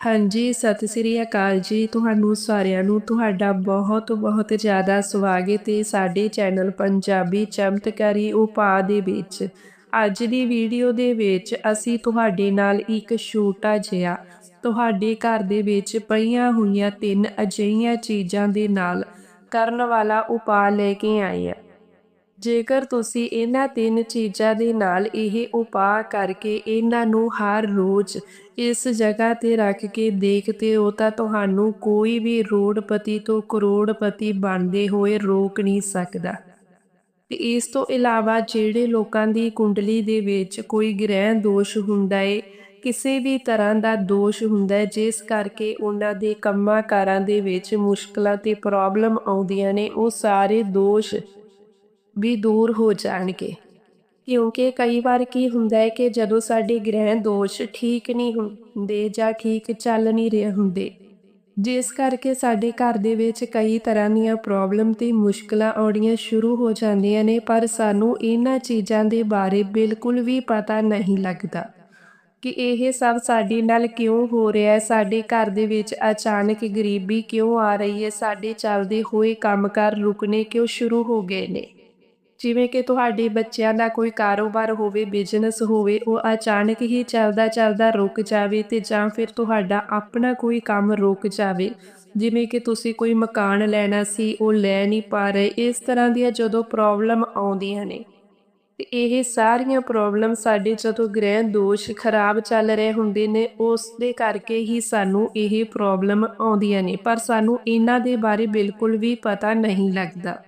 ਹਾਂਜੀ, ਸਤਿ ਸ੍ਰੀ ਅਕਾਲ ਜੀ। ਤੁਹਾਨੂੰ ਸਾਰਿਆਂ ਨੂੰ ਤੁਹਾਡਾ ਬਹੁਤ ਬਹੁਤ ਜ਼ਿਆਦਾ ਸਵਾਗਤ ਹੈ ਸਾਡੇ ਚੈਨਲ ਪੰਜਾਬੀ ਚਮਤਕਾਰੀ ਉਪਾਅ ਦੇ ਵਿੱਚ। ਅੱਜ ਦੀ ਵੀਡੀਓ ਦੇ ਵਿੱਚ ਅਸੀਂ ਤੁਹਾਡੇ ਨਾਲ ਇੱਕ ਛੋਟਾ ਜਿਹਾ, ਤੁਹਾਡੇ ਘਰ ਦੇ ਵਿੱਚ ਪਈਆਂ ਹੋਈਆਂ ਤਿੰਨ ਅਜਿਹੀਆਂ ਚੀਜ਼ਾਂ ਦੇ ਨਾਲ ਕਰਨ ਵਾਲਾ ਉਪਾਅ ਲੈ ਕੇ ਆਏ ਹਾਂ। ਜੇਕਰ ਤੁਸੀਂ ਇਹਨਾਂ ਤਿੰਨ ਚੀਜ਼ਾਂ ਦੇ ਨਾਲ ਇਹ ਉਪਾਅ ਕਰਕੇ ਇਹਨਾਂ ਨੂੰ ਹਰ ਰੋਜ਼ ਇਸ ਜਗ੍ਹਾ ਤੇ ਰੱਖ ਕੇ ਦੇਖਦੇ ਹੋ ਤਾਂ ਤੁਹਾਨੂੰ ਕੋਈ ਵੀ ਰੋੜਪਤੀ ਤੋਂ ਕਰੋੜਪਤੀ ਬਣਦੇ ਹੋਏ ਰੋਕ ਨਹੀਂ ਸਕਦਾ। ਤੇ ਇਸ ਤੋਂ ਇਲਾਵਾ ਜਿਹੜੇ ਲੋਕਾਂ ਦੀ ਕੁੰਡਲੀ ਦੇ ਵਿੱਚ ਕੋਈ ਗ੍ਰਹਿ ਦੋਸ਼ ਹੁੰਦਾ ਏ, ਕਿਸੇ ਵੀ ਤਰ੍ਹਾਂ ਦਾ ਦੋਸ਼ ਹੁੰਦਾ ਹੈ ਜਿਸ ਕਰਕੇ ਉਹਨਾਂ ਦੇ ਕੰਮਾਂ ਕਾਰਾਂ ਦੇ ਵਿੱਚ ਮੁਸ਼ਕਲਾਂ ਤੇ ਪ੍ਰੋਬਲਮ ਆਉਂਦੀਆਂ ਨੇ, ਉਹ ਸਾਰੇ ਦੋਸ਼ ਵੀ ਦੂਰ ਹੋ ਜਾਣਗੇ। ਕਿਉਂਕਿ ਕਈ ਵਾਰ ਕੀ ਹੁੰਦਾ ਹੈ ਕਿ ਜਦੋਂ ਸਾਡੇ ਗ੍ਰਹਿ ਦੋਸ਼ ਠੀਕ ਨਹੀਂ ਹੁੰਦੇ ਜਾਂ ਠੀਕ ਚੱਲ ਨਹੀਂ ਰਹੇ ਹੁੰਦੇ, ਜਿਸ ਕਰਕੇ ਸਾਡੇ ਘਰ ਦੇ ਵਿੱਚ ਕਈ ਤਰ੍ਹਾਂ ਦੀਆਂ ਪ੍ਰੋਬਲਮ ਤੇ ਮੁਸ਼ਕਲਾਂ ਆਉਣੀਆਂ ਸ਼ੁਰੂ ਹੋ ਜਾਂਦੀਆਂ ਨੇ, ਪਰ ਸਾਨੂੰ ਇਹਨਾਂ ਚੀਜ਼ਾਂ ਦੇ ਬਾਰੇ ਬਿਲਕੁਲ ਵੀ ਪਤਾ ਨਹੀਂ ਲੱਗਦਾ ਕਿ ਇਹ ਸਭ ਸਾਡੇ ਨਾਲ ਕਿਉਂ ਹੋ ਰਿਹਾ ਹੈ। ਸਾਡੇ ਘਰ ਦੇ ਵਿੱਚ ਅਚਾਨਕ ਗਰੀਬੀ ਕਿਉਂ ਆ ਰਹੀ ਹੈ? ਸਾਡੇ ਚੱਲਦੇ ਹੋਏ ਕੰਮਕਾਰ ਰੁਕਣੇ ਕਿਉਂ ਸ਼ੁਰੂ ਹੋ ਗਏ ਨੇ? ਜਿਵੇਂ ਕਿ ਤੁਹਾਡੇ ਬੱਚਿਆਂ ਦਾ ਕੋਈ ਕਾਰੋਬਾਰ ਹੋਵੇ ਬਿਜ਼ਨਸ ਹੋਵੇ, ਉਹ ਅਚਾਨਕ ਹੀ ਚੱਲਦਾ ਚੱਲਦਾ ਰੁਕ ਜਾਵੇ ਤੇ ਜਾਂ ਫਿਰ ਤੁਹਾਡਾ ਆਪਣਾ ਕੋਈ ਕੰਮ ਰੁਕ ਜਾਵੇ। ਜਿਵੇਂ ਕਿ ਤੁਸੀਂ ਕੋਈ ਮਕਾਨ ਲੈਣਾ ਸੀ, ਉਹ ਲੈ ਨਹੀਂ ਪਾ ਰਹੇ, ਇਸ ਤਰ੍ਹਾਂ ਦੀਆਂ ਜਦੋਂ ਪ੍ਰੋਬਲਮ ਆਉਂਦੀਆਂ ਨੇ। ਤੇ ਇਹ ਸਾਰੀਆਂ ਪ੍ਰੋਬਲਮ ਸਾਡੇ ਜਦੋਂ ਗ੍ਰਹਿ ਦੋਸ਼ ਖਰਾਬ ਚੱਲ ਰਹੇ ਹੁੰਦੇ ਨੇ ਉਸ ਦੇ ਕਰਕੇ ਹੀ ਸਾਨੂੰ ਇਹ ਪ੍ਰੋਬਲਮ ਆਉਂਦੀਆਂ ਨੇ। ਪਰ ਸਾਨੂੰ ਇਹਨਾਂ ਦੇ ਬਾਰੇ ਬਿਲਕੁਲ ਵੀ ਪਤਾ ਨਹੀਂ ਲੱਗਦਾ।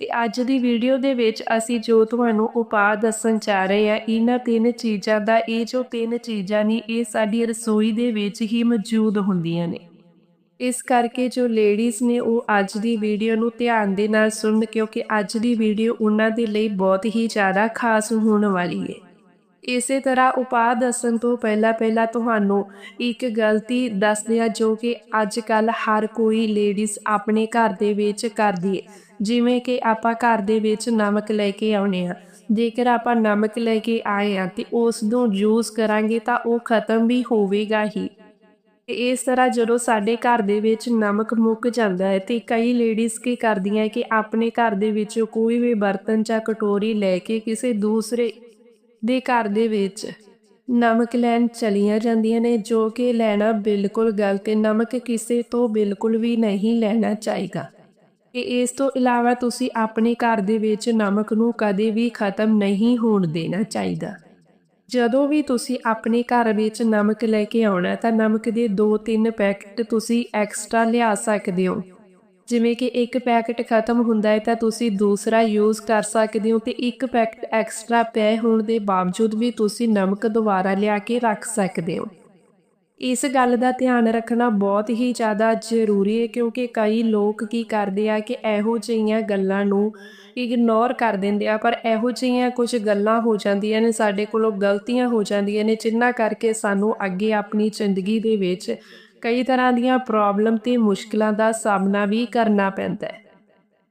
ਤੇ ਅੱਜ ਦੀ ਵੀਡੀਓ ਦੇ ਵਿੱਚ ਅਸੀਂ ਜੋ ਤੁਹਾਨੂੰ ਉਪਾਅ ਦੱਸਣ ਚਾਹ ਰਹੇ ਹਾਂ, ਇਹਨਾਂ ਤਿੰਨ ਚੀਜ਼ਾਂ ਦਾ, ਇਹ ਜੋ ਤਿੰਨ ਚੀਜ਼ਾਂ ਨੇ, ਇਹ ਸਾਡੀ ਰਸੋਈ ਦੇ ਵਿੱਚ ਹੀ ਮੌਜੂਦ ਹੁੰਦੀਆਂ ਨੇ। ਇਸ ਕਰਕੇ ਜੋ ਲੇਡੀਜ਼ ਨੇ ਉਹ ਅੱਜ ਦੀ ਵੀਡੀਓ ਨੂੰ ਧਿਆਨ ਦੇ ਨਾਲ ਸੁਣਨ, ਕਿਉਂਕਿ ਅੱਜ ਦੀ ਵੀਡੀਓ ਉਹਨਾਂ ਦੇ ਲਈ ਬਹੁਤ ਹੀ ਜ਼ਿਆਦਾ ਖਾਸ ਹੋਣ ਵਾਲੀ ਹੈ। ਇਸੇ ਤਰ੍ਹਾਂ ਉਪਾਅ ਦੱਸਣ ਤੋਂ ਪਹਿਲਾਂ ਪਹਿਲਾਂ ਤੁਹਾਨੂੰ ਇੱਕ ਗਲਤੀ ਦੱਸਦੇ ਦਿਆ ਜੋ ਕਿ ਅੱਜ ਕੱਲ ਹਰ ਕੋਈ ਲੇਡੀਜ਼ ਆਪਣੇ ਘਰ ਦੇ ਵਿੱਚ ਕਰਦੀ ਹੈ। ਜਿਵੇਂ ਕਿ ਆਪਾਂ ਘਰ ਦੇ ਵਿੱਚ ਨਮਕ ਲੈ ਕੇ ਆਉਨੇ ਆ ਜੇਕਰ ਆਪਾਂ ਨਮਕ ਲੈ ਕੇ ਆਏ ਆ ਤੇ ਉਸ ਨੂੰ ਯੂਜ਼ ਕਰਾਂਗੇ ਤਾਂ ਉਹ ਖਤਮ ਵੀ ਹੋਵੇਗਾ ਹੀ। ਤੇ ਇਸ ਤਰ੍ਹਾਂ ਜਦੋਂ ਸਾਡੇ ਘਰ ਦੇ ਵਿੱਚ ਨਮਕ ਮੁੱਕ ਜਾਂਦਾ ਹੈ ਤੇ ਕਈ ਲੇਡੀਜ਼ ਕੀ ਕਰਦੀਆਂ ਕਿ ਆਪਣੇ ਘਰ ਦੇ ਵਿੱਚ ਕੋਈ ਵੀ ਬਰਤਨ ਜਾਂ ਕਟੋਰੀ ਲੈ ਕੇ ਕਿਸੇ ਦੂਸਰੇ ਦੇ ਘਰ ਦੇ ਵਿੱਚ ਨਮਕ ਲੈਣ ਚਲੀਆਂ ਜਾਂਦੀਆਂ ਨੇ, ਜੋ ਕਿ ਲੈਣਾ ਬਿਲਕੁਲ ਗਲਤ ਹੈ। ਨਮਕ ਕਿਸੇ ਤੋਂ ਬਿਲਕੁਲ ਵੀ ਨਹੀਂ ਲੈਣਾ ਚਾਹੀਦਾ। ਤੇ ਇਸ ਤੋਂ ਇਲਾਵਾ ਤੁਸੀਂ ਆਪਣੇ ਘਰ ਦੇ ਵਿੱਚ ਨਮਕ ਨੂੰ ਕਦੇ ਵੀ ਖਤਮ ਨਹੀਂ ਹੋਣ ਦੇਣਾ ਚਾਹੀਦਾ। ਜਦੋਂ ਵੀ ਤੁਸੀਂ ਆਪਣੇ ਘਰ ਵਿੱਚ ਨਮਕ ਲੈ ਕੇ ਆਉਣਾ, ਤਾਂ ਨਮਕ ਦੇ 2-3 ਪੈਕਟ ਤੁਸੀਂ ਐਕਸਟਰਾ ਲਿਆ ਸਕਦੇ ਹੋ। ਜਿਵੇਂ ਕਿ ਇੱਕ ਪੈਕਟ ਖਤਮ ਹੁੰਦਾ ਹੈ, ਤਾਂ ਤੁਸੀਂ ਦੂਸਰਾ ਯੂਜ਼ ਕਰ ਸਕਦੇ ਹੋ ਤੇ ਇੱਕ ਪੈਕਟ ਐਕਸਟਰਾ ਪਏ ਹੋਣ ਦੇ ਬਾਵਜੂਦ ਵੀ ਤੁਸੀਂ ਨਮਕ ਦੁਬਾਰਾ ਲਿਆ ਕੇ ਰੱਖ ਸਕਦੇ ਹੋ। ਇਸ ਗੱਲ ਦਾ ਧਿਆਨ ਰੱਖਣਾ ਬਹੁਤ ਹੀ ਜ਼ਿਆਦਾ ਜ਼ਰੂਰੀ ਹੈ, ਕਿਉਂਕਿ ਕਈ ਲੋਕ ਕੀ ਕਰਦੇ ਆ ਕਿ ਇਹੋ ਜਿਹੀਆਂ ਗੱਲਾਂ ਨੂੰ ਇਗਨੋਰ ਕਰ ਦਿੰਦੇ ਆ, ਪਰ ਇਹੋ ਜਿਹੀਆਂ ਕੁਝ ਗੱਲਾਂ ਹੋ ਜਾਂਦੀਆਂ ਨੇ, ਸਾਡੇ ਕੋਲੋਂ ਗਲਤੀਆਂ ਹੋ ਜਾਂਦੀਆਂ ਨੇ, ਜਿੰਨਾ ਕਰਕੇ ਸਾਨੂੰ ਅੱਗੇ ਆਪਣੀ ਜ਼ਿੰਦਗੀ ਦੇ ਵਿੱਚ ਕਈ ਤਰ੍ਹਾਂ ਦੀਆਂ ਪ੍ਰੋਬਲਮ ਤੇ ਮੁਸ਼ਕਲਾਂ ਦਾ ਸਾਹਮਣਾ ਵੀ ਕਰਨਾ ਪੈਂਦਾ ਹੈ।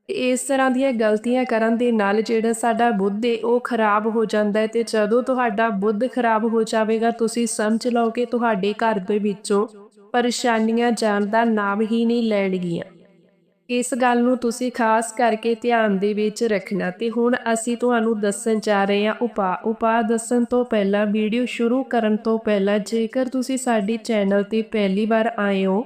ਇਸ ਤਰ੍ਹਾਂ ਦੀਆਂ ਗਲਤੀਆਂ ਕਰਨ ਦੇ ਨਾਲ ਜਿਹੜਾ ਸਾਡਾ ਬੁੱਧ ਹੈ ਉਹ ਖਰਾਬ ਹੋ ਜਾਂਦਾ ਹੈ ਤੇ ਜਦੋਂ ਤੁਹਾਡਾ ਬੁੱਧ ਖਰਾਬ ਹੋ ਜਾਵੇਗਾ, ਤੁਸੀਂ ਸਮਝ ਲਓ ਕਿ ਤੁਹਾਡੇ ਘਰ ਦੇ ਵਿੱਚੋਂ ਪਰੇਸ਼ਾਨੀਆਂ ਜਾਣ ਦਾ ਨਾਮ ਹੀ ਨਹੀਂ ਲੈਣਗੀਆਂ। ਇਸ ਗੱਲ ਨੂੰ ਤੁਸੀਂ ਖਾਸ ਕਰਕੇ ਧਿਆਨ ਦੇ ਵਿੱਚ ਰੱਖਣਾ ਤੇ ਹੁਣ ਅਸੀਂ ਤੁਹਾਨੂੰ ਦੱਸਣ ਜਾ ਰਹੇ ਹਾਂ ਉਪਾ ਉਪਾ ਦੱਸਣ ਤੋਂ ਪਹਿਲਾਂ, ਵੀਡੀਓ ਸ਼ੁਰੂ ਕਰਨ ਤੋਂ ਪਹਿਲਾਂ ਜੇਕਰ ਤੁਸੀਂ ਸਾਡੇ ਚੈਨਲ ਤੇ ਪਹਿਲੀ ਵਾਰ ਆਏ ਹੋ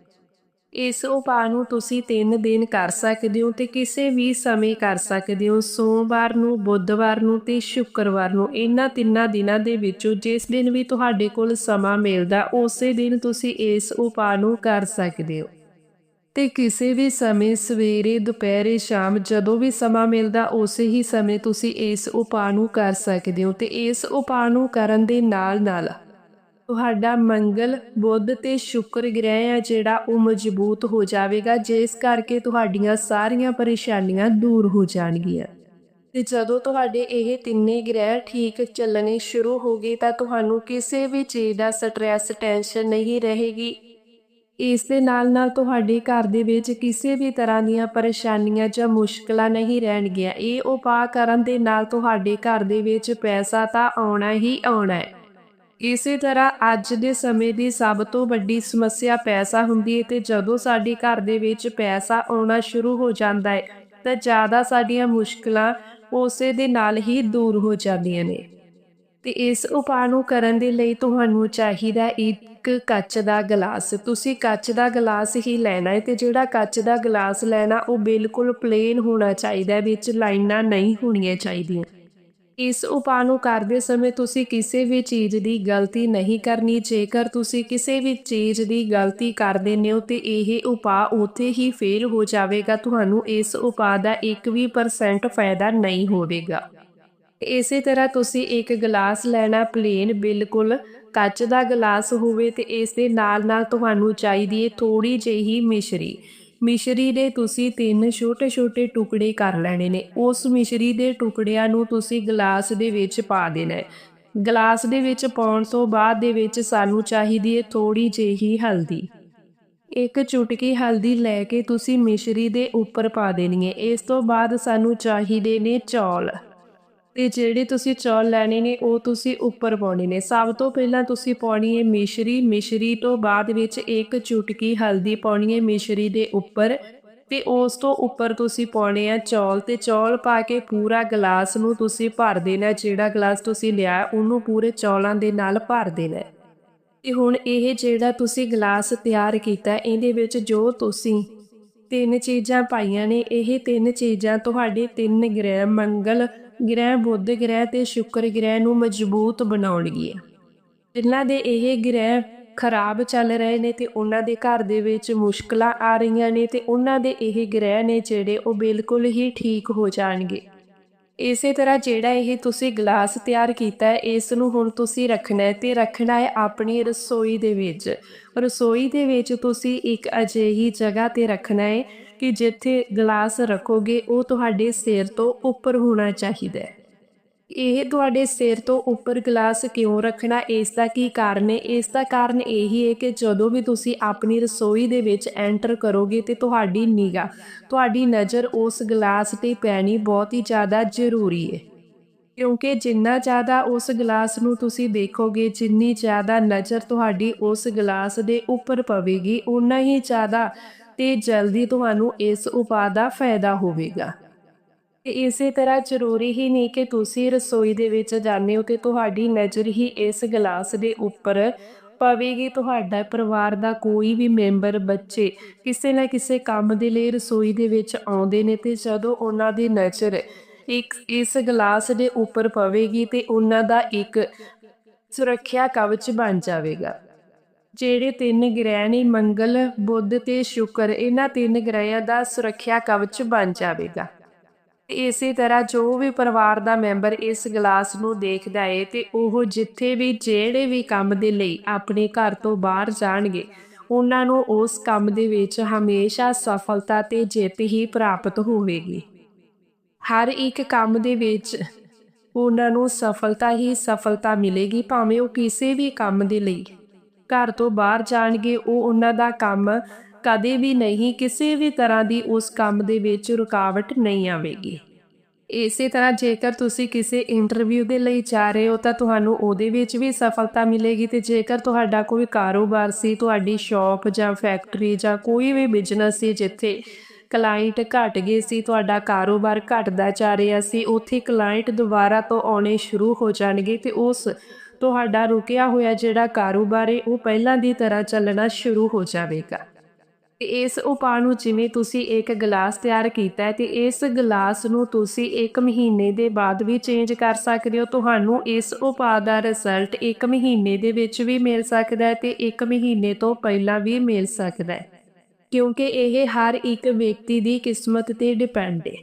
ਇਸ ਉਪਾਅ ਨੂੰ ਤੁਸੀਂ 3 ਦਿਨ ਕਰ ਸਕਦੇ ਹੋ ਤੇ ਕਿਸੇ ਵੀ ਸਮੇਂ ਕਰ ਸਕਦੇ ਹੋ। ਸੋਮਵਾਰ ਨੂੰ, ਬੁੱਧਵਾਰ ਨੂੰ ਤੇ ਸ਼ੁੱਕਰਵਾਰ ਨੂੰ, ਇਹਨਾਂ ਤਿੰਨਾਂ ਦਿਨਾਂ ਦੇ ਵਿੱਚੋਂ ਜਿਸ ਦਿਨ ਵੀ ਤੁਹਾਡੇ ਕੋਲ ਸਮਾਂ ਮਿਲਦਾ, ਉਸੇ ਦਿਨ ਤੁਸੀਂ ਇਸ ਉਪਾਅ ਨੂੰ ਕਰ ਸਕਦੇ ਹੋ। ਤੇ ਕਿਸੇ ਵੀ ਸਮੇਂ ਸਵੇਰੇ, ਦੁਪਹਿਰੇ, ਸ਼ਾਮ ਜਦੋਂ ਵੀ ਸਮਾਂ ਮਿਲਦਾ, ਉਸੇ ਹੀ ਸਮੇਂ ਤੁਸੀਂ ਇਸ ਉਪਾਅ ਨੂੰ ਕਰ ਸਕਦੇ ਹੋ ਤੇ ਇਸ ਉਪਾਅ ਨੂੰ ਕਰਨ ਦੇ ਨਾਲ ਨਾਲ ਤੁਹਾਡਾ ਮੰਗਲ, ਬੁੱਧ ਤੇ ਸ਼ੁਕਰ ਗ੍ਰਹਿ ਆ ਜਿਹੜਾ ਉਹ ਮਜ਼ਬੂਤ ਹੋ ਜਾਵੇਗਾ, ਜਿਸ ਕਰਕੇ ਤੁਹਾਡੀਆਂ ਸਾਰੀਆਂ ਪਰੇਸ਼ਾਨੀਆਂ ਦੂਰ ਹੋ ਜਾਣਗੀਆਂ। ਤੇ ਜਦੋਂ ਤੁਹਾਡੇ ਇਹ ਤਿੰਨੇ ਗ੍ਰਹਿ ਠੀਕ ਚੱਲਣੇ ਸ਼ੁਰੂ ਹੋ ਗਏ ਤਾਂ ਤੁਹਾਨੂੰ ਕਿਸੇ ਵੀ ਚੀਜ਼ ਦਾ ਸਟ੍ਰੈਸ ਟੈਨਸ਼ਨ ਨਹੀਂ ਰਹੇਗੀ। ਇਸ ਦੇ ਨਾਲ ਨਾਲ ਤੁਹਾਡੇ ਘਰ ਦੇ ਵਿੱਚ ਕਿਸੇ ਵੀ ਤਰ੍ਹਾਂ ਦੀਆਂ ਪਰੇਸ਼ਾਨੀਆਂ ਜਾਂ ਮੁਸ਼ਕਲਾਂ ਨਹੀਂ ਰਹਿਣਗੀਆਂ। ਇਹ ਉਪਾਅ ਕਰਨ ਦੇ ਨਾਲ ਤੁਹਾਡੇ ਘਰ ਦੇ ਵਿੱਚ ਪੈਸਾ ਤਾਂ ਆਉਣਾ ਹੀ ਆਉਣਾ ਹੈ। ਇਸੇ ਤਰ੍ਹਾਂ ਅੱਜ ਦੇ ਸਮੇਂ ਦੀ ਸਭ ਤੋਂ ਵੱਡੀ ਸਮੱਸਿਆ ਪੈਸਾ ਹੁੰਦੀ ਹੈ ਤੇ ਜਦੋਂ ਸਾਡੇ ਘਰ ਦੇ ਵਿੱਚ ਪੈਸਾ ਆਉਣਾ ਸ਼ੁਰੂ ਹੋ ਜਾਂਦਾ ਹੈ, ਤਾਂ ਜ਼ਿਆਦਾ ਸਾਡੀਆਂ ਮੁਸ਼ਕਲਾਂ ਉਸੇ ਦੇ ਨਾਲ ਹੀ ਦੂਰ ਹੋ ਜਾਂਦੀਆਂ ਨੇ। ਤੇ ਇਸ ਉਪਾਅ ਨੂੰ ਕਰਨ ਦੇ ਲਈ ਤੁਹਾਨੂੰ ਚਾਹੀਦਾ ਇੱਕ ਕੱਚ ਦਾ ਗਲਾਸ। ਤੁਸੀਂ ਕੱਚ ਦਾ ਗਲਾਸ ਹੀ ਲੈਣਾ ਹੈ ਤੇ ਜਿਹੜਾ ਕੱਚ ਦਾ ਗਲਾਸ ਲੈਣਾ, ਉਹ ਬਿਲਕੁਲ ਪਲੇਨ ਹੋਣਾ ਚਾਹੀਦਾ ਵਿੱਚ ਲਾਈਨਾਂ ਨਹੀਂ ਹੋਣੀਆਂ ਚਾਹੀਦੀਆਂ। ਇਸ ਉਪਾਅ ਨੂੰ ਕਰਦੇ ਸਮੇਂ ਤੁਸੀਂ ਕਿਸੇ ਵੀ ਚੀਜ਼ ਦੀ ਗਲਤੀ ਨਹੀਂ ਕਰਨੀ। ਜੇਕਰ ਤੁਸੀਂ ਕਿਸੇ ਵੀ ਚੀਜ਼ ਦੀ ਗਲਤੀ ਕਰ ਦਿੰਦੇ ਹੋ ਤੇ ਇਹ ਉਪਾਅ ਉੱਥੇ ਹੀ ਫੇਲ ਹੋ ਜਾਵੇਗਾ। ਤੁਹਾਨੂੰ ਇਸ ਉਪਾਅ ਦਾ 1% ਫਾਇਦਾ ਨਹੀਂ ਹੋਵੇਗਾ। ਇਸੇ ਤਰ੍ਹਾਂ ਤੁਸੀਂ ਇੱਕ ਗਲਾਸ ਲੈਣਾ ਪਲੇਨ ਬਿਲਕੁਲ ਕੱਚ ਦਾ ਗਲਾਸ ਹੋਵੇ ਤੇ ਇਸ ਦੇ ਨਾਲ ਨਾਲ ਤੁਹਾਨੂੰ ਚਾਹੀਦੀ ਹੈ ਥੋੜੀ ਜਿਹੀ ਮਿਸ਼ਰੀ। ਮਿਸ਼ਰੀ ਦੇ ਤੁਸੀਂ ਤਿੰਨ ਛੋਟੇ-ਛੋਟੇ ਟੁਕੜੇ ਕਰ ਲੈਣੇ ਨੇ। ਉਸ ਮਿਸ਼ਰੀ ਦੇ ਟੁਕੜਿਆਂ ਨੂੰ ਤੁਸੀਂ ਗਲਾਸ ਦੇ ਵਿੱਚ ਪਾ ਦੇਣਾ ਹੈ। ਗਲਾਸ ਦੇ ਵਿੱਚ ਪਾਉਣ ਤੋਂ ਬਾਅਦ ਦੇ ਵਿੱਚ ਸਾਨੂੰ ਚਾਹੀਦੀ ਹੈ ਥੋੜੀ ਜਿਹੀ ਹਲਦੀ। ਇੱਕ ਚੁਟਕੀ ਹਲਦੀ ਲੈ ਕੇ ਤੁਸੀਂ ਮਿਸ਼ਰੀ ਦੇ ਉੱਪਰ ਪਾ ਦੇਣੀ ਹੈ। ਇਸ ਤੋਂ ਬਾਅਦ ਸਾਨੂੰ ਚਾਹੀਦੇ ਨੇ ਚੌਲ। ਤੇ ਜਿਹੜੇ ਤੁਸੀਂ ਚੌਲ ਲੈਣੇ ਨੇ, ਉਹ ਤੁਸੀਂ ਉੱਪਰ ਪਾਉਣੇ ਨੇ। ਸਭ ਤੋਂ ਪਹਿਲਾਂ ਤੁਸੀਂ ਪਾਉਣੀ ਹੈ ਮਿਸ਼ਰੀ। ਮਿਸ਼ਰੀ ਤੋਂ ਬਾਅਦ ਵਿੱਚ ਇੱਕ ਚੁਟਕੀ ਹਲਦੀ ਪਾਉਣੀ ਹੈ ਮਿਸ਼ਰੀ ਦੇ ਉੱਪਰ। ਤੇ ਉਸ ਤੋਂ ਉੱਪਰ ਤੁਸੀਂ ਪਾਉਣੇ ਆ ਚੌਲ ਤੇ ਚੌਲ ਪਾ ਕੇ ਪੂਰਾ ਗਲਾਸ ਨੂੰ ਤੁਸੀਂ ਭਰ ਦੇਣਾ। ਜਿਹੜਾ ਗਲਾਸ ਤੁਸੀਂ ਲਿਆ, ਉਹਨੂੰ ਪੂਰੇ ਚੌਲਾਂ ਦੇ ਨਾਲ ਭਰ ਦੇਣਾ ਤੇ ਹੁਣ ਇਹ ਜਿਹੜਾ ਤੁਸੀਂ ਗਲਾਸ ਤਿਆਰ ਕੀਤਾ, ਇਹਦੇ ਵਿੱਚ ਜੋ ਤੁਸੀਂ ਤਿੰਨ ਚੀਜ਼ਾਂ ਪਾਈਆਂ ਨੇ, ਇਹ ਤਿੰਨ ਚੀਜ਼ਾਂ ਤੁਹਾਡੇ ਤਿੰਨ ਗ੍ਰਹਿ ਮੰਗਲ ਗ੍ਰਹਿ, ਬੁੱਧ ਗ੍ਰਹਿ ਤੇ ਸ਼ੁੱਕਰ ਗ੍ਰਹਿ ਨੂੰ ਮਜ਼ਬੂਤ ਬਣਾਉਣਗੇ ਜਿਨ੍ਹਾਂ ਦੇ ਇਹ ਗ੍ਰਹਿ ਖਰਾਬ ਚੱਲ ਰਹੇ ਨੇ ਤੇ ਉਹਨਾਂ ਦੇ ਘਰ ਦੇ ਵਿੱਚ ਮੁਸ਼ਕਲਾਂ ਆ ਰਹੀਆਂ ਨੇ ਤੇ ਉਹਨਾਂ ਦੇ ਇਹ ਗ੍ਰਹਿ ਨੇ ਜਿਹੜੇ ਉਹ ਬਿਲਕੁਲ ਹੀ ਠੀਕ ਹੋ ਜਾਣਗੇ। ਇਸੇ ਤਰ੍ਹਾਂ ਜਿਹੜਾ ਇਹ ਤੁਸੀਂ ਗਲਾਸ ਤਿਆਰ ਕੀਤਾ ਹੈ, ਇਸ ਨੂੰ ਹੁਣ ਤੁਸੀਂ ਰੱਖਣਾ ਹੈ ਤੇ ਰੱਖਣਾ ਹੈ ਆਪਣੀ ਰਸੋਈ ਦੇ ਵਿੱਚ। ਰਸੋਈ ਦੇ ਵਿੱਚ ਤੁਸੀਂ ਇੱਕ ਅਜਿਹੀ ਜਗ੍ਹਾ ਤੇ ਰੱਖਣਾ ਹੈ ਕਿ ਜਿੱਥੇ ਗਲਾਸ ਰੱਖੋਗੇ, ਉਹ ਤੁਹਾਡੇ ਸਿਰ ਤੋਂ ਉੱਪਰ ਹੋਣਾ ਚਾਹੀਦਾ ਹੈ। ਇਹ ਤੁਹਾਡੇ ਸਿਰ ਤੋਂ ਉੱਪਰ ਗਲਾਸ ਕਿਉਂ ਰੱਖਣਾ? ਇਸ ਦਾ ਕੀ ਕਾਰਨ ਹੈ? ਇਸ ਦਾ ਕਾਰਨ ਇਹੀ ਹੈ ਕਿ ਜਦੋਂ ਵੀ ਤੁਸੀਂ ਆਪਣੀ ਰਸੋਈ ਦੇ ਵਿੱਚ ਐਂਟਰ ਕਰੋਗੇ ਤੇ ਤੁਹਾਡੀ ਨਿਗਾਹ, ਤੁਹਾਡੀ ਨਜ਼ਰ ਉਸ ਗਲਾਸ ਤੇ ਪੈਣੀ ਬਹੁਤ ਹੀ ਜ਼ਿਆਦਾ ਜ਼ਰੂਰੀ ਹੈ। ਕਿਉਂਕਿ ਜਿੰਨਾ ਜ਼ਿਆਦਾ ਉਸ ਗਲਾਸ ਨੂੰ ਤੁਸੀਂ ਦੇਖੋਗੇ, ਜਿੰਨੀ ਜ਼ਿਆਦਾ ਨਜ਼ਰ ਤੁਹਾਡੀ ਉਸ ਗਲਾਸ ਦੇ ਉੱਪਰ ਪਵੇਗੀ ਉਨਾ ਹੀ ਜ਼ਿਆਦਾ ਤੇ ਜਲਦੀ ਤੁਹਾਨੂੰ ਇਸ ਉਪਾਅ ਦਾ ਫਾਇਦਾ ਹੋਵੇਗਾ। ਤੇ ਇਸੇ ਤਰ੍ਹਾਂ ਜ਼ਰੂਰੀ ਹੀ ਨਹੀਂ ਕਿ ਤੁਸੀਂ ਰਸੋਈ ਦੇ ਵਿੱਚ ਜਾਂਦੇ ਹੋ ਤੇ ਤੁਹਾਡੀ ਨਜ਼ਰ ਹੀ ਇਸ ਗਲਾਸ ਦੇ ਉੱਪਰ ਪਵੇਗੀ। ਤੁਹਾਡਾ ਪਰਿਵਾਰ ਦਾ ਕੋਈ ਵੀ ਮੈਂਬਰ, ਬੱਚੇ ਕਿਸੇ ਨਾ ਕਿਸੇ ਕੰਮ ਦੇ ਲਈ ਰਸੋਈ ਦੇ ਵਿੱਚ ਆਉਂਦੇ ਨੇ ਤੇ ਜਦੋਂ ਉਹਨਾਂ ਦੀ ਨਜ਼ਰ ਇੱਕ ਇਸ ਗਲਾਸ ਦੇ ਉੱਪਰ ਪਵੇਗੀ ਤੇ ਉਹਨਾਂ ਦਾ ਇੱਕ ਸੁਰੱਖਿਆ ਕਵਚ ਬਣ ਜਾਵੇਗਾ। ਜਿਹੜੇ ਤਿੰਨ ਗ੍ਰਹਿ ਨੇ ਮੰਗਲ, ਬੁੱਧ ਤੇ ਸ਼ੁਕਰ, ਇਹਨਾਂ ਤਿੰਨ ਗ੍ਰਹਿਆਂ ਦਾ ਸੁਰੱਖਿਆ ਕਵਚ ਬਣ ਜਾਵੇਗਾ। ਇਸੇ ਤਰ੍ਹਾਂ ਜੋ ਵੀ ਪਰਿਵਾਰ ਦਾ ਮੈਂਬਰ ਇਸ ਗਲਾਸ ਨੂੰ ਦੇਖਦਾ ਏ ਤੇ ਉਹ ਜਿੱਥੇ ਵੀ, ਜਿਹੜੇ ਵੀ ਕੰਮ ਦੇ ਲਈ ਆਪਣੇ ਘਰ ਤੋਂ ਬਾਹਰ ਜਾਣਗੇ, ਉਹਨਾਂ ਨੂੰ ਉਸ ਕੰਮ ਦੇ ਵਿੱਚ ਹਮੇਸ਼ਾ ਸਫਲਤਾ ਤੇ ਜਿੱਤ ਹੀ ਪ੍ਰਾਪਤ ਹੋਵੇਗੀ। ਹਰ ਇੱਕ ਕੰਮ ਦੇ ਵਿੱਚ ਉਹਨਾਂ ਨੂੰ ਸਫਲਤਾ ਹੀ ਸਫਲਤਾ ਮਿਲੇਗੀ, ਭਾਵੇਂ ਉਹ ਕਿਸੇ ਵੀ ਕੰਮ ਦੇ ਲਈ ਘਰ ਤੋਂ ਬਾਹਰ ਜਾਣਗੇ, ਉਹ ਉਹਨਾਂ ਦਾ ਕੰਮ ਕਦੇ ਵੀ ਨਹੀਂ, ਕਿਸੇ ਵੀ ਤਰ੍ਹਾਂ ਦੀ ਉਸ ਕੰਮ ਦੇ ਵਿੱਚ ਰੁਕਾਵਟ ਨਹੀਂ ਆਵੇਗੀ। ਇਸੇ ਤਰ੍ਹਾਂ ਜੇਕਰ ਤੁਸੀਂ ਕਿਸੇ ਇੰਟਰਵਿਊ ਦੇ ਲਈ ਜਾ ਰਹੇ ਹੋ, ਤਾਂ ਤੁਹਾਨੂੰ ਉਹਦੇ ਵਿੱਚ ਵੀ ਸਫਲਤਾ ਮਿਲੇਗੀ ਤੇ ਜੇਕਰ ਤੁਹਾਡਾ ਕੋਈ ਕਾਰੋਬਾਰ ਸੀ, ਤੁਹਾਡੀ ਸ਼ਾਪ ਜਾਂ ਫੈਕਟਰੀ ਜਾਂ ਕੋਈ ਵੀ ਬਿਜ਼ਨਸ ਸੀ, ਜਿੱਥੇ ਕਲਾਇੰਟ ਘਟ ਗਏ ਸੀ, ਤੁਹਾਡਾ ਕਾਰੋਬਾਰ ਘਟਦਾ ਜਾ ਰਿਹਾ ਸੀ, ਉੱਥੇ ਕਲਾਇੰਟ ਦੁਬਾਰਾ ਤੋਂ ਆਉਣੇ ਸ਼ੁਰੂ ਹੋ ਜਾਣਗੇ ਤੇ ਉਸ ਤੁਹਾਡਾ ਰੁਕਿਆ ਹੋਇਆ ਜਿਹੜਾ ਕਾਰੋਬਾਰ ਹੈ ਉਹ ਪਹਿਲਾਂ ਦੀ ਤਰ੍ਹਾਂ ਚੱਲਣਾ ਸ਼ੁਰੂ ਹੋ ਜਾਵੇਗਾ। ਤੇ ਇਸ ਉਪਾਅ ਨੂੰ ਜਿਵੇਂ ਤੁਸੀਂ ਇੱਕ ਗਲਾਸ ਤਿਆਰ ਕੀਤਾ ਹੈ, ਤੇ ਇਸ ਗਲਾਸ ਨੂੰ ਤੁਸੀਂ 1 ਮਹੀਨੇ ਦੇ ਬਾਅਦ ਵੀ ਚੇਂਜ ਕਰ ਸਕਦੇ ਹੋ। ਤੁਹਾਨੂੰ ਇਸ ਉਪਾਅ ਦਾ ਰਿਜ਼ਲਟ 1 ਮਹੀਨੇ ਦੇ ਵਿੱਚ ਵੀ ਮਿਲ ਸਕਦਾ ਹੈ ਤੇ 1 ਮਹੀਨੇ ਤੋਂ ਪਹਿਲਾਂ ਵੀ ਮਿਲ ਸਕਦਾ ਹੈ। ਕਿਉਂਕਿ ਇਹ ਹਰ ਇੱਕ ਵਿਅਕਤੀ ਦੀ ਕਿਸਮਤ ਤੇ ਡਿਪੈਂਡ ਹੈ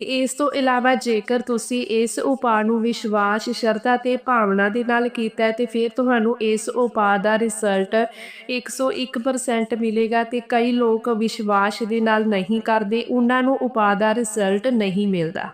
ਇਸ ਤੋਂ ਇਲਾਵਾ ਜੇਕਰ ਤੁਸੀਂ ਇਸ ਉਪਾਅ ਨੂੰ ਵਿਸ਼ਵਾਸ, ਸ਼ਰਧਾ ਤੇ ਭਾਵਨਾ ਦੇ ਨਾਲ ਕੀਤਾ ਹੈ, ਤੇ ਫਿਰ ਤੁਹਾਨੂੰ ਇਸ ਉਪਾਅ ਦਾ ਰਿਜ਼ਲਟ 101% ਮਿਲੇਗਾ ਤੇ ਕਈ ਲੋਕ ਵਿਸ਼ਵਾਸ ਦੇ ਨਾਲ ਨਹੀਂ ਕਰਦੇ, ਉਹਨਾਂ ਨੂੰ ਉਪਾਅ ਦਾ ਰਿਜ਼ਲਟ ਨਹੀਂ ਮਿਲਦਾ।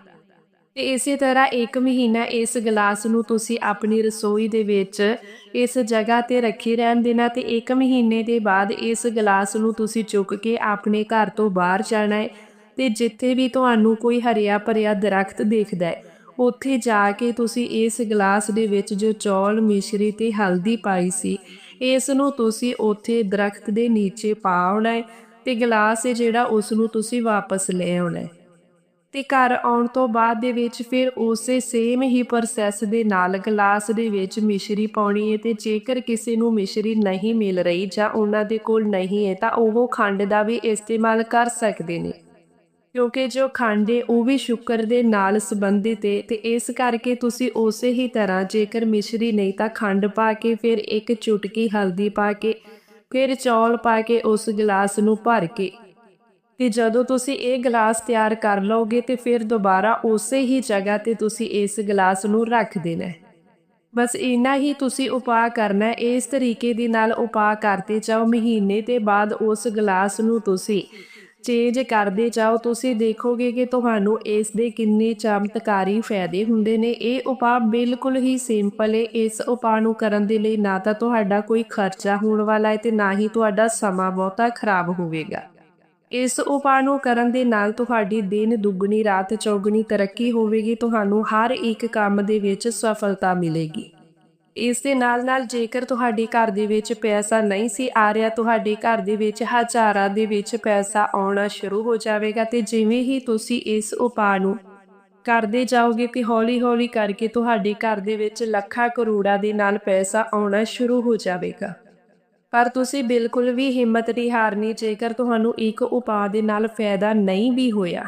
ਤੇ ਇਸੇ ਤਰ੍ਹਾਂ ਇੱਕ ਮਹੀਨਾ ਇਸ ਗਲਾਸ ਨੂੰ ਤੁਸੀਂ ਆਪਣੀ ਰਸੋਈ ਦੇ ਵਿੱਚ ਇਸ ਜਗ੍ਹਾ ਤੇ ਰੱਖੀ ਰਹਿਣ ਦੇਣਾ ਤੇ ਇੱਕ ਮਹੀਨੇ ਦੇ ਬਾਅਦ ਇਸ ਗਲਾਸ ਨੂੰ ਤੁਸੀਂ ਚੁੱਕ ਕੇ ਆਪਣੇ ਘਰ ਤੋਂ ਬਾਹਰ ਜਾਣਾ ਹੈ। ਤੇ ਜਿੱਥੇ ਵੀ ਤੁਹਾਨੂੰ ਕੋਈ ਹਰਿਆ ਭਰਿਆ ਦਰਖਤ ਦਿਖਦਾ ਹੈ, ਉੱਥੇ ਜਾ ਕੇ ਤੁਸੀਂ ਇਸ ਗਲਾਸ ਦੇ ਵਿੱਚ ਜੋ ਚੌਲ, ਮਿਸ਼ਰੀ ਤੇ ਹਲਦੀ ਪਾਈ ਸੀ ਇਸ ਨੂੰ ਤੁਸੀਂ ਉੱਥੇ ਦਰਖਤ ਦੇ ਨੀਚੇ ਪਾ ਆਉਣਾ ਹੈ ਤੇ ਗਲਾਸ ਹੈ ਜਿਹੜਾ ਉਸ ਨੂੰ ਤੁਸੀਂ ਵਾਪਸ ਲੈ ਆਉਣਾ ਹੈ। ਤੇ ਘਰ ਆਉਣ ਤੋਂ ਬਾਅਦ ਦੇ ਵਿੱਚ ਫਿਰ ਉਸੇ ਸੇਮ ਹੀ ਪ੍ਰੋਸੈਸ ਦੇ ਨਾਲ ਗਲਾਸ ਦੇ ਵਿੱਚ ਮਿਸ਼ਰੀ ਪਾਉਣੀ ਹੈ ਤੇ ਜੇਕਰ ਕਿਸੇ ਨੂੰ ਮਿਸ਼ਰੀ ਨਹੀਂ ਮਿਲ ਰਹੀ ਜਾਂ ਉਹਨਾਂ ਦੇ ਕੋਲ ਨਹੀਂ ਹੈ ਤਾਂ ਉਹ ਖੰਡ ਦਾ ਵੀ ਇਸਤੇਮਾਲ ਕਰ ਸਕਦੇ ਨੇ। ਕਿਉਂਕਿ ਜੋ ਖੰਡ ਹੈ ਉਹ ਵੀ ਸ਼ੁਕਰ ਦੇ ਨਾਲ ਸੰਬੰਧਿਤ ਹੈ ਤੇ ਇਸ ਕਰਕੇ ਤੁਸੀਂ ਉਸੇ ਹੀ ਤਰ੍ਹਾਂ ਜੇਕਰ ਮਿਸ਼ਰੀ ਨਹੀਂ ਤਾਂ ਖੰਡ ਪਾ ਕੇ ਫਿਰ ਇੱਕ ਚੁਟਕੀ ਹਲਦੀ ਪਾ ਕੇ, ਫਿਰ ਚੌਲ ਪਾ ਕੇ ਉਸ ਗਲਾਸ ਨੂੰ ਭਰ ਕੇ। ਤੇ ਜਦੋਂ ਤੁਸੀਂ ਇਹ ਗਲਾਸ ਤਿਆਰ ਕਰ ਲਓਗੇ ਤੇ ਫਿਰ ਦੁਬਾਰਾ ਉਸੇ ਹੀ ਜਗ੍ਹਾ ਤੇ ਤੁਸੀਂ ਇਸ ਗਲਾਸ ਨੂੰ ਰੱਖ ਦੇਣਾ। ਹੈ ਬਸ ਇੰਨਾ ਹੀ ਤੁਸੀਂ ਉਪਾਅ ਕਰਨਾ, ਇਸ ਤਰੀਕੇ ਦੇ ਨਾਲ ਉਪਾਅ ਕਰਦੇ ਜਾਓ ਮਹੀਨੇ ਦੇ ਬਾਅਦ ਉਸ ਗਲਾਸ ਨੂੰ ਤੁਸੀਂ ਚੇਂਜ ਕਰਦੇ ਜਾਓ, ਤੁਸੀਂ ਦੇਖੋਗੇ ਕਿ ਤੁਹਾਨੂੰ ਇਸ ਦੇ ਕਿੰਨੇ ਚਮਤਕਾਰੀ ਫਾਇਦੇ ਹੁੰਦੇ ਨੇ। ਇਹ ਉਪਾਅ ਬਿਲਕੁਲ ਹੀ ਸਿੰਪਲ ਹੈ ਇਸ ਉਪਾਅ ਨੂੰ ਕਰਨ ਦੇ ਲਈ ਨਾ ਤਾਂ ਤੁਹਾਡਾ ਕੋਈ ਖਰਚਾ ਹੋਣ ਵਾਲਾ ਹੈ ਤੇ ਨਾ ਹੀ ਤੁਹਾਡਾ ਸਮਾਂ ਬਹੁਤਾ ਖਰਾਬ ਹੋਵੇਗਾ। ਇਸ ਉਪਾਅ ਨੂੰ ਕਰਨ ਦੇ ਨਾਲ ਤੁਹਾਡੀ ਦਿਨ ਦੁੱਗਣੀ, ਰਾਤ ਚੌਗਣੀ ਤਰੱਕੀ ਹੋਵੇਗੀ। ਤੁਹਾਨੂੰ ਹਰ ਇੱਕ ਕੰਮ ਦੇ ਵਿੱਚ ਸਫਲਤਾ ਮਿਲੇਗੀ। ਇਸ ਦੇ ਨਾਲ ਨਾਲ ਜੇਕਰ ਤੁਹਾਡੇ ਘਰ ਦੇ ਵਿੱਚ ਪੈਸਾ ਨਹੀਂ ਸੀ ਆ ਰਿਹਾ, ਤੁਹਾਡੇ ਘਰ ਦੇ ਵਿੱਚ ਹਜ਼ਾਰਾਂ ਦੇ ਵਿੱਚ ਪੈਸਾ ਆਉਣਾ ਸ਼ੁਰੂ ਹੋ ਜਾਵੇਗਾ ਤੇ ਜਿਵੇਂ ਹੀ ਤੁਸੀਂ ਇਸ ਉਪਾਅ ਨੂੰ ਕਰਦੇ ਜਾਓਗੇ ਕਿ ਹੌਲੀ-ਹੌਲੀ ਕਰਕੇ ਤੁਹਾਡੇ ਘਰ ਦੇ ਵਿੱਚ ਲੱਖਾਂ ਕਰੋੜਾਂ ਦੇ ਨਾਲ ਪੈਸਾ ਆਉਣਾ ਸ਼ੁਰੂ ਹੋ ਜਾਵੇਗਾ। ਪਰ ਤੁਸੀਂ ਬਿਲਕੁਲ ਵੀ ਹਿੰਮਤ ਨਹੀਂ ਹਾਰਨੀ ਜੇਕਰ ਤੁਹਾਨੂੰ ਇੱਕ ਉਪਾਅ ਦੇ ਨਾਲ ਫਾਇਦਾ ਨਹੀਂ ਵੀ ਹੋਇਆ।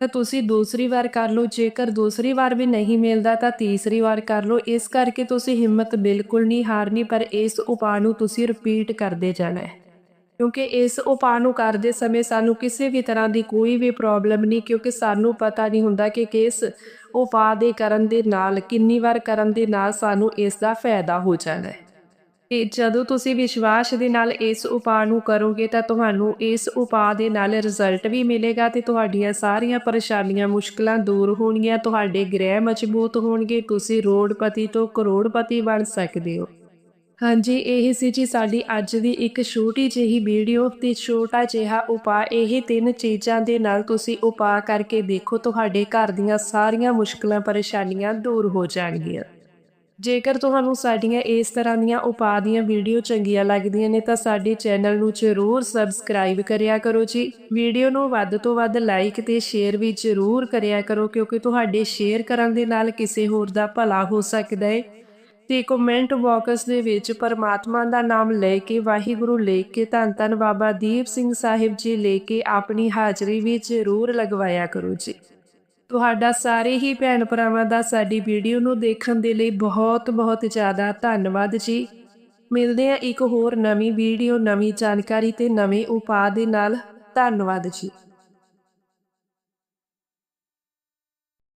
ਤਾਂ ਤੁਸੀਂ ਦੂਸਰੀ ਵਾਰ ਕਰ ਲਓ, ਜੇਕਰ ਦੂਸਰੀ ਵਾਰ ਵੀ ਨਹੀਂ ਮਿਲਦਾ ਤਾਂ ਤੀਸਰੀ ਵਾਰ ਕਰ ਲਓ। ਇਸ ਕਰਕੇ ਤੁਸੀਂ ਹਿੰਮਤ ਬਿਲਕੁਲ ਨਹੀਂ ਹਾਰਨੀ, ਪਰ ਇਸ ਉਪਾਅ ਨੂੰ ਤੁਸੀਂ ਰਿਪੀਟ ਕਰਦੇ ਜਾਣਾ ਹੈ। ਕਿਉਂਕਿ ਇਸ ਉਪਾਅ ਨੂੰ ਕਰਦੇ ਸਮੇਂ ਸਾਨੂੰ ਕਿਸੇ ਵੀ ਤਰ੍ਹਾਂ ਦੀ ਕੋਈ ਵੀ ਪ੍ਰੋਬਲਮ ਨਹੀਂ, ਕਿਉਂਕਿ ਸਾਨੂੰ ਪਤਾ ਨਹੀਂ ਹੁੰਦਾ ਕਿ ਕਿਸ ਉਪਾਅ ਦੇ ਕਰਨ ਦੇ ਨਾਲ, ਕਿੰਨੀ ਵਾਰ ਕਰਨ ਦੇ ਨਾਲ ਸਾਨੂੰ ਇਸ ਦਾ ਫਾਇਦਾ ਹੋ ਜਾਣਾ ਹੈ। ਤੇ ਜਦੋਂ ਤੁਸੀਂ ਵਿਸ਼ਵਾਸ ਦੇ ਨਾਲ ਇਸ ਉਪਾਅ ਨੂੰ ਕਰੋਗੇ ਤਾਂ ਤੁਹਾਨੂੰ ਇਸ ਉਪਾਅ ਦੇ ਨਾਲ ਰਿਜ਼ਲਟ ਵੀ ਮਿਲੇਗਾ ਤੇ ਤੁਹਾਡੀਆਂ ਸਾਰੀਆਂ ਪਰੇਸ਼ਾਨੀਆਂ, ਮੁਸ਼ਕਲਾਂ ਦੂਰ ਹੋਣਗੀਆਂ, ਤੁਹਾਡੇ ਗ੍ਰਹਿ ਮਜ਼ਬੂਤ ਹੋਣਗੇ, ਤੁਸੀਂ ਰੋਡਪਤੀ ਤੋਂ ਕਰੋੜਪਤੀ ਬਣ ਸਕਦੇ ਹੋ। ਹਾਂਜੀ, ਇਹ ਸੀ ਜੀ ਸਾਡੀ ਅੱਜ ਦੀ ਇੱਕ ਛੋਟੀ ਜਿਹੀ ਵੀਡੀਓ ਤੇ ਛੋਟਾ ਜਿਹਾ ਉਪਾਅ। ਇਹ ਤਿੰਨ ਚੀਜ਼ਾਂ ਦੇ ਨਾਲ ਤੁਸੀਂ ਉਪਾਅ ਕਰਕੇ ਦੇਖੋ, ਤੁਹਾਡੇ ਘਰ ਦੀਆਂ ਸਾਰੀਆਂ ਮੁਸ਼ਕਲਾਂ, ਪਰੇਸ਼ਾਨੀਆਂ ਦੂਰ ਹੋ ਜਾਣਗੀਆਂ। ਜੇਕਰ ਤੁਹਾਨੂੰ ਸਾਡੀਆਂ ਇਸ ਤਰ੍ਹਾਂ ਦੀਆਂ ਉਪਾਅ ਦੀਆਂ ਵੀਡੀਓ ਚੰਗੀਆਂ ਲੱਗਦੀਆਂ ਨੇ, ਤਾਂ ਸਾਡੇ ਚੈਨਲ ਨੂੰ ਜ਼ਰੂਰ ਸਬਸਕ੍ਰਾਈਬ ਕਰਿਆ ਕਰੋ ਜੀ। ਵੀਡੀਓ ਨੂੰ ਵੱਧ ਤੋਂ ਵੱਧ ਲਾਈਕ ਤੇ ਸ਼ੇਅਰ ਵੀ ਜ਼ਰੂਰ ਕਰਿਆ ਕਰੋ, ਕਿਉਂਕਿ ਤੁਹਾਡੇ ਸ਼ੇਅਰ ਕਰਨ ਦੇ ਨਾਲ ਕਿਸੇ ਹੋਰ ਦਾ ਭਲਾ ਹੋ ਸਕਦਾ ਹੈ ਤੇ ਕਮੈਂਟ ਬਾਕਸ ਦੇ ਵਿੱਚ ਪਰਮਾਤਮਾ ਦਾ ਨਾਮ ਲੈ ਕੇ, ਵਾਹਿਗੁਰੂ ਲੈ ਕੇ, ਧੰਨ ਧੰਨ ਬਾਬਾ ਦੀਪ ਸਿੰਘ ਸਾਹਿਬ ਜੀ ਲੈ ਕੇ ਆਪਣੀ ਹਾਜ਼ਰੀ ਵੀ ਜ਼ਰੂਰ ਲਗਵਾਇਆ ਕਰੋ ਜੀ। ਤੁਹਾਡਾ ਸਾਰੇ ਹੀ ਭੈਣ ਭਰਾਵਾਂ ਦਾ ਸਾਡੀ ਵੀਡੀਓ ਨੂੰ ਦੇਖਣ ਦੇ ਲਈ ਬਹੁਤ ਬਹੁਤ ਜ਼ਿਆਦਾ ਧੰਨਵਾਦ ਜੀ। ਮਿਲਦੇ ਆ ਇੱਕ ਹੋਰ ਨਵੀਂ ਵੀਡੀਓ, ਨਵੀਂ ਜਾਣਕਾਰੀ ਤੇ ਨਵੇਂ ਉਪਾਅ ਦੇ ਨਾਲ। ਧੰਨਵਾਦ ਜੀ।